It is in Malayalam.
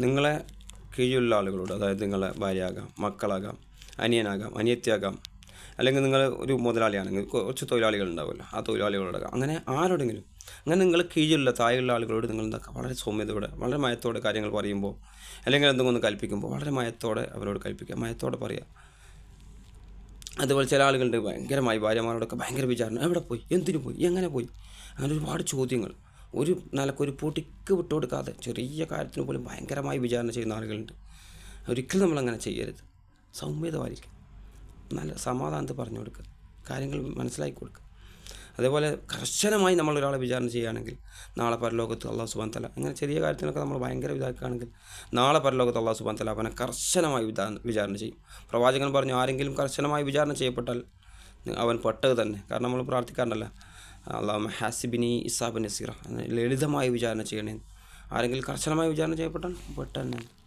നിങ്ങളെ കീഴിലുള്ള ആളുകളോട് അതായത് നിങ്ങളെ ഭാര്യയാകാം മക്കളാകാം അനിയനാകാം അനിയത്തിയാകാം അല്ലെങ്കിൽ നിങ്ങൾ ഒരു മുതലാളിയാണെങ്കിൽ കുറച്ച് തൊഴിലാളികൾ ഉണ്ടാവുമല്ലോ ആ തൊഴിലാളികളോട് അങ്ങനെ ആരോടെങ്കിലും അങ്ങനെ നിങ്ങൾ കീഴിലുള്ള താഴെയുള്ള ആളുകളോട് നിങ്ങൾ എന്താ വളരെ സൗമ്യതയോടെ വളരെ മയത്തോടെ കാര്യങ്ങൾ പറയുമ്പോൾ അല്ലെങ്കിൽ എന്തെങ്കിലും കൽപ്പിക്കുമ്പോൾ വളരെ മയത്തോടെ അവരോട് കൽപ്പിക്കുക മയത്തോടെ പറയുക. അതുപോലെ ചില ആളുകളുണ്ട് ഭയങ്കരമായി ഭാര്യമാരോടൊക്കെ ഭയങ്കര വിചാരണ എവിടെ പോയി എന്തിനു പോയി എങ്ങനെ പോയി? അങ്ങനെ ഒരുപാട് ചോദ്യങ്ങൾ. ഒരു നിലക്കൊരു പൊടിക്ക് വിട്ടു കൊടുക്കാതെ ചെറിയ കാര്യത്തിന് പോലും ഭയങ്കരമായി വിചാരണ ചെയ്യുന്ന ആളുകളുണ്ട്. ഒരിക്കലും നമ്മളങ്ങനെ ചെയ്യരുത്. സൗമ്യത നല്ല സമാധാനത്തിൽ പറഞ്ഞു കൊടുക്കുക. കാര്യങ്ങൾ മനസ്സിലാക്കി കൊടുക്കുക. അതേപോലെ കർശനമായി നമ്മൾ ഒരാളെ വിചാരണ ചെയ്യുകയാണെങ്കിൽ നാളെ പരലോകത്ത് അള്ളാഹു സുബാൻ തല അങ്ങനെ ചെറിയ കാര്യത്തിനൊക്കെ നമ്മൾ ഭയങ്കര ഇതാക്കുകയാണെങ്കിൽ നാളെ പരലോകത്ത് അള്ളാഹു സുബാൻ തല അവനെ കർശനമായി വിചാരണ ചെയ്യും. പ്രവാചകൻ പറഞ്ഞു ആരെങ്കിലും കർശനമായി വിചാരണ ചെയ്യപ്പെട്ടാൽ അവൻ പെട്ടത് തന്നെ. കാരണം നമ്മൾ പ്രാർത്ഥിക്കാറുണ്ടല്ലോ അള്ളാഹു ഹാസിബിനി ഇസാബിൻ നസീറ. ലളിതമായി വിചാരണ ചെയ്യണേ. ആരെങ്കിലും കർശനമായി വിചാരണ ചെയ്യപ്പെട്ടാൽ പെട്ടെന്ന്